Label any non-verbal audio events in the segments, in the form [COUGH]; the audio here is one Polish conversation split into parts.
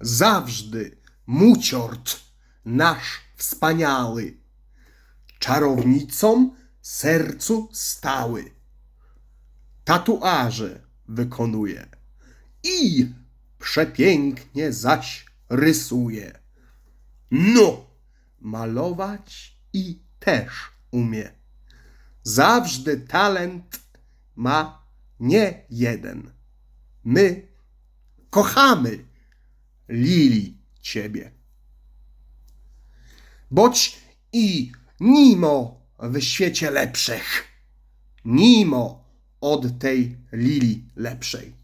zawsze muciort nasz wspaniały, czarownicom sercu stały. Tatuaże wykonuje i przepięknie zaś rysuje. No, malować i też umie. Zawsze talent ma nie jeden. My kochamy Lili ciebie. Boć i nimo w świecie lepszych, nimo od tej Lili lepszej.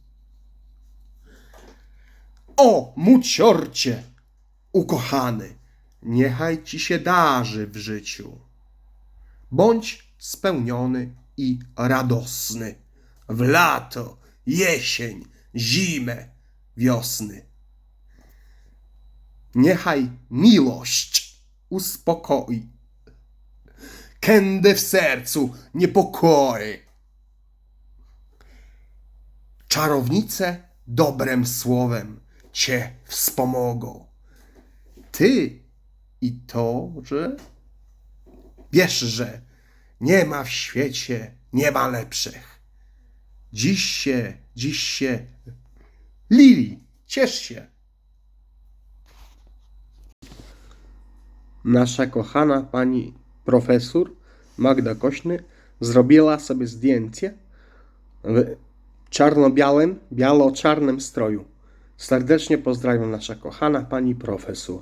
O, muciorcie, ukochany, niechaj ci się darzy w życiu. Bądź spełniony i radosny w lato, jesień, zimę, wiosny. Niechaj miłość uspokoi, kędy w sercu niepokoi. Czarownice dobrem słowem cię wspomogą. Ty i to, że wiesz, że nie ma w świecie, nie ma lepszych. Dziś się, dziś się, Lili, ciesz się. Nasza kochana pani profesor Magda Kośny zrobiła sobie zdjęcie w czarno-białym, biało-czarnym stroju. Serdecznie pozdrawiam nasza kochana pani profesor.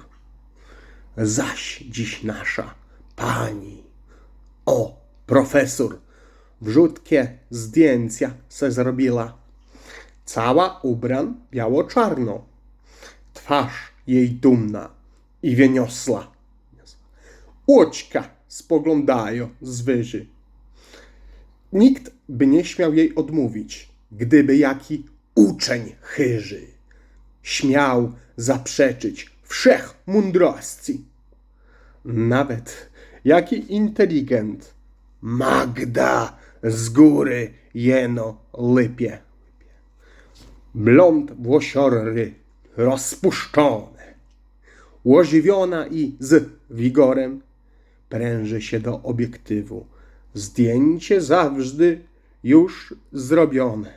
Zaś dziś nasza pani, o profesor, wrzutkie zdjęcia se zrobiła. Cała ubran biało-czarno. Twarz jej dumna i wieniosła. Oczka spoglądają z wyży. Nikt by nie śmiał jej odmówić, gdyby jaki uczeń chyży śmiał zaprzeczyć wszech mądrości. Nawet jaki inteligent Magda z góry jeno lypie. Blond włosiory rozpuszczone, ożywiona i z wigorem pręży się do obiektywu. Zdjęcie zawsze już zrobione.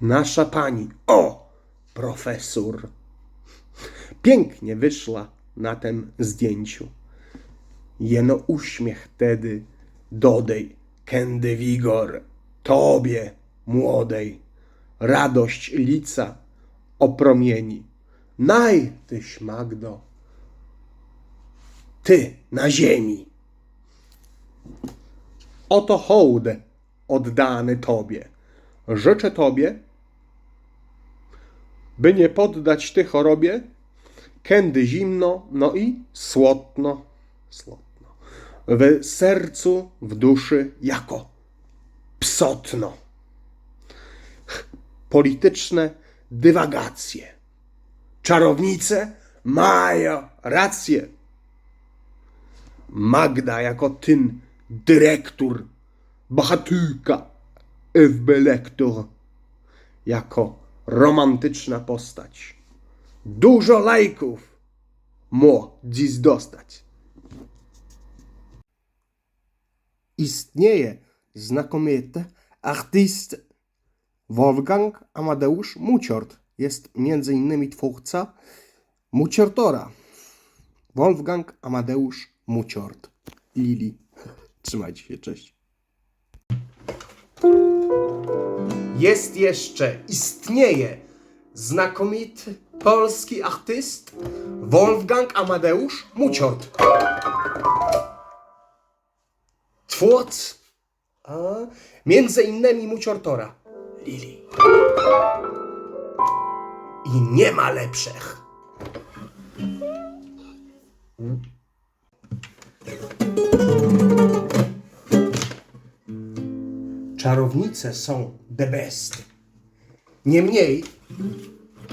Nasza pani, o, profesor, pięknie wyszła na tym zdjęciu. Jeno uśmiech tedy dodej, kędy wigor, tobie, młodej, radość lica opromieni. Naj, tyś, Magdo, ty na ziemi. Oto hołd oddany Tobie. Życzę Tobie, by nie poddać Ty chorobie, kędy zimno, no i słodno, słodno, w sercu, w duszy, jako psotno. Polityczne dywagacje. Czarownice mają rację. Magda jako ten dyrektor, bohatyka, FB lektor, jako romantyczna postać. Dużo lajków mo dziś dostać. Istnieje znakomity artyst Wolfgang Amadeusz Muciort. Jest między innymi twórca Muciortora. Wolfgang Amadeusz Muciort. Lili. [LAUGHS] Trzymajcie się, cześć. Jest jeszcze, istnieje znakomity polski artyst Wolfgang Amadeusz Muciort. Twórc a, między innymi Muciortora. Lili. I nie ma lepszych. czarownice są the best. Niemniej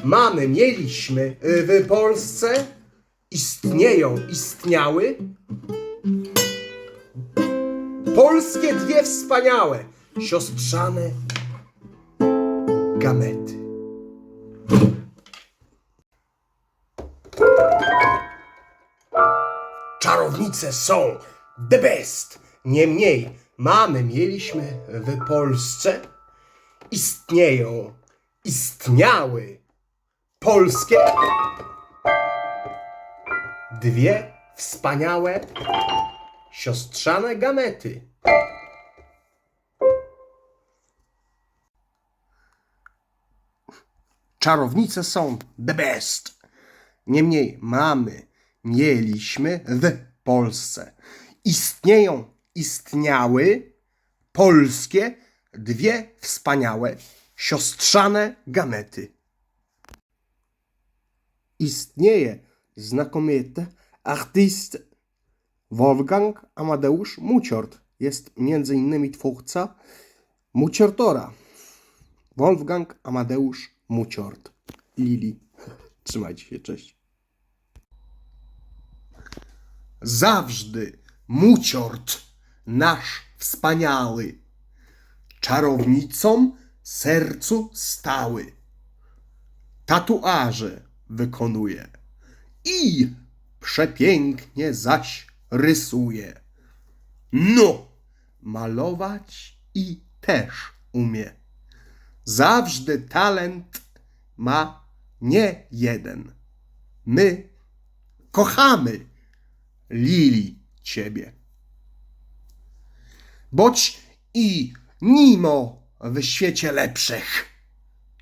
mamy, mieliśmy y, w Polsce, istnieją, istniały polskie dwie wspaniałe siostrzane gamety. Czarownice są the best. Niemniej mamy, mieliśmy w Polsce, istnieją, istniały polskie dwie wspaniałe siostrzane gamety. Czarownice są the best. Niemniej mamy, mieliśmy w Polsce. Istnieją, istniały polskie dwie wspaniałe siostrzane gamety. Istnieje znakomity artyst Wolfgang Amadeusz Muciort. Jest między innymi twórca Muciortora. Wolfgang Amadeusz Muciort. Lili. [LAUGHS] Trzymajcie się, cześć. Zawsze Muciort, nasz wspaniały, czarownicą sercu stały. Tatuaże wykonuje i przepięknie zaś rysuje. No, malować i też umie. Zawsze talent ma nie jeden. My kochamy Lili ciebie. Boć i nimo w świecie lepszych,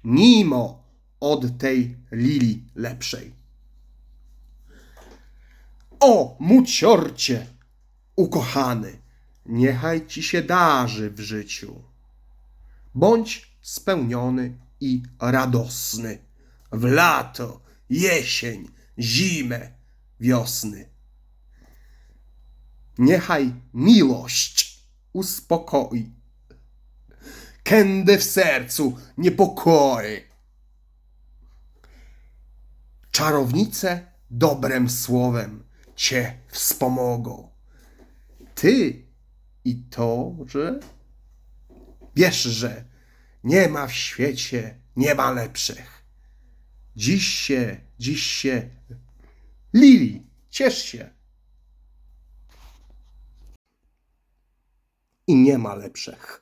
nimo od tej Lili lepszej. O, muciorcie, ukochany, niechaj ci się darzy w życiu. Bądź spełniony i radosny w lato, jesień, zimę, wiosny. Niechaj miłość uspokoi, kędy w sercu niepokoi. Czarownice dobrem słowem cię wspomogą. Ty i to, że wiesz, że nie ma w świecie, nie ma lepszych. Dziś się, dziś się, Lili, ciesz się. I nie ma lepszych.